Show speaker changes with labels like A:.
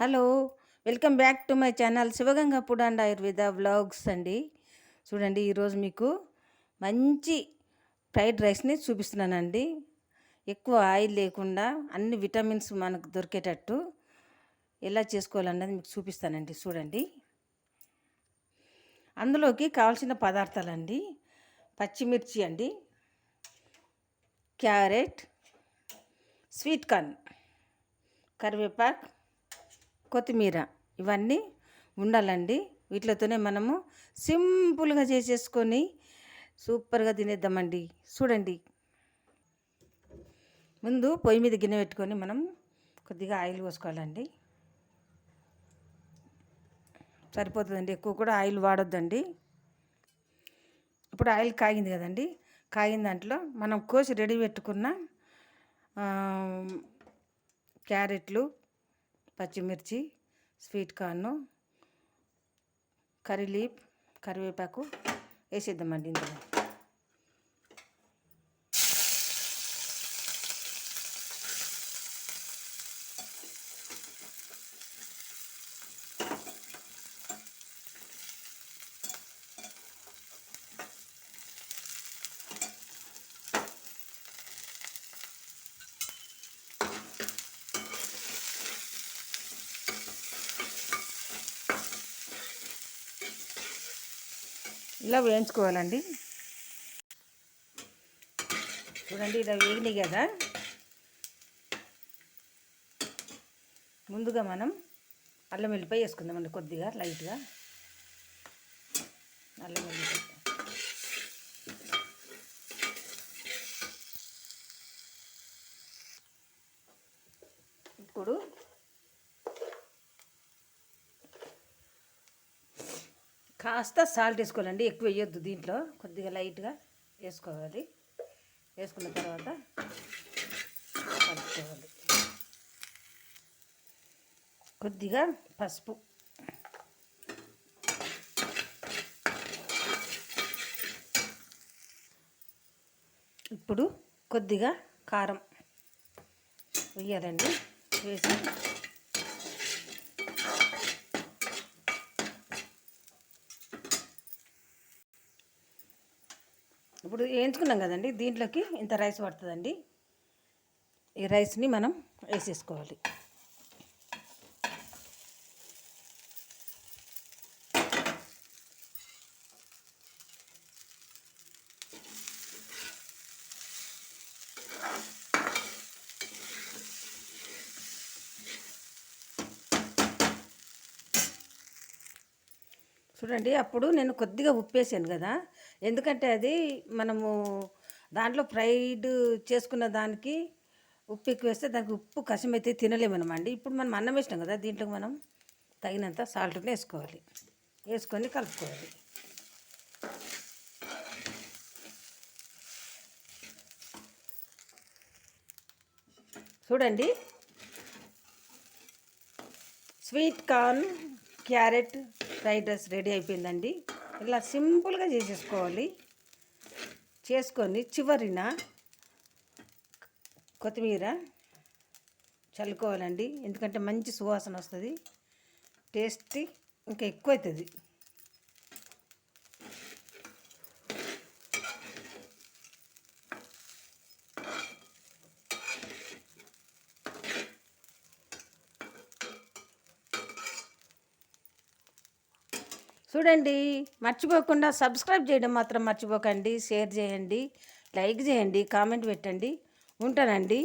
A: Hello welcome back to my channel Shivaganga food and Ayurveda vlogs అండి. చూడండి ఈరోజు మీకు మంచి ఫ్రైడ్ రైస్ని చూపిస్తున్నానండి. ఎక్కువ ఆయిల్ లేకుండా అన్ని విటమిన్స్ మనకు దొరికేటట్టు ఎలా చేసుకోవాలన్నది మీకు చూపిస్తానండి. చూడండి. అందులోకి కావాల్సిన పదార్థాలండి. పచ్చిమిర్చి అండి క్యారెట్ స్వీట్ కార్న్ కరివేపాకు కొత్తిమీర ఇవన్నీ ఉండాలండి. వీటితోనే మనము సింపుల్గా చేసేసుకొని సూపర్గా తినేద్దామండి. చూడండి. ముందు పొయ్యి మీద గిన్నె పెట్టుకొని మనం కొద్దిగా ఆయిల్ పోసుకోవాలండి. సరిపోతుందండి. ఎక్కువ కూడా ఆయిల్ వాడొద్దండి. ఇప్పుడు ఆయిల్ కాగింది కదండి. కాగిన దాంట్లో మనం కోసి రెడీ పెట్టుకున్న క్యారెట్లు పచ్చిమిర్చి స్వీట్ కార్ను కర్రీ లీప్ కరివేపాకు వేసేద్దామండి ఇందులో. ఇలా వేయించుకోవాలండి. చూడండి ఇలా వేగినాయి కదా. ముందుగా మనం అల్లం వెల్లిపాయ వేసుకుందామండి కొద్దిగా లైట్గా. అల్లం వెల్లిపాయ. ఇప్పుడు కాస్త సాల్ట్ వేసుకోవాలండి. ఎక్కువ వేయొద్దు దీంట్లో. కొద్దిగా లైట్గా వేసుకోవాలి. వేసుకున్న తర్వాత కలుపుకోవాలి. కొద్దిగా పసుపు. ఇప్పుడు కొద్దిగా కారం వేయాలండి. వేసి ఇప్పుడు వేయించుకున్నాం కదండి దీంట్లోకి ఇంత రైస్ పడుతుందండి. ఈ రైస్ని మనం వేసేసుకోవాలి. చూడండి అప్పుడు నేను కొద్దిగా ఉప్పు వేసాను కదా. ఎందుకంటే అది మనము దాంట్లో ఫ్రైడ్ చేసుకున్న దానికి ఉప్పు ఎక్కువ వేస్తే దానికి ఉప్పు కషమైతే తినలేమనమండి. ఇప్పుడు మనం అన్నం వేసినాం కదా దీంట్లో మనం తగినంత సాల్ట్ని వేసుకోవాలి. వేసుకొని కలుపుకోవాలి. చూడండి. Sweet corn carrot fried rice ready అయిపోయిందండి. ఇలా సింపుల్గా చేసేసుకోవాలి. చేసుకొని చివరిన కొత్తిమీర చల్లుకోవాలండి. ఎందుకంటే మంచి సువాసన వస్తుంది. టేస్టీ ఇంకా ఎక్కువ అవుతుంది చూడండి మర్చిపోకుండా సబ్స్క్రైబ్ చేయడం మాత్రం మర్చిపోకండి షేర్ చేయండి లైక్ చేయండి కామెంట్ పెట్టండి ఉంటానండి.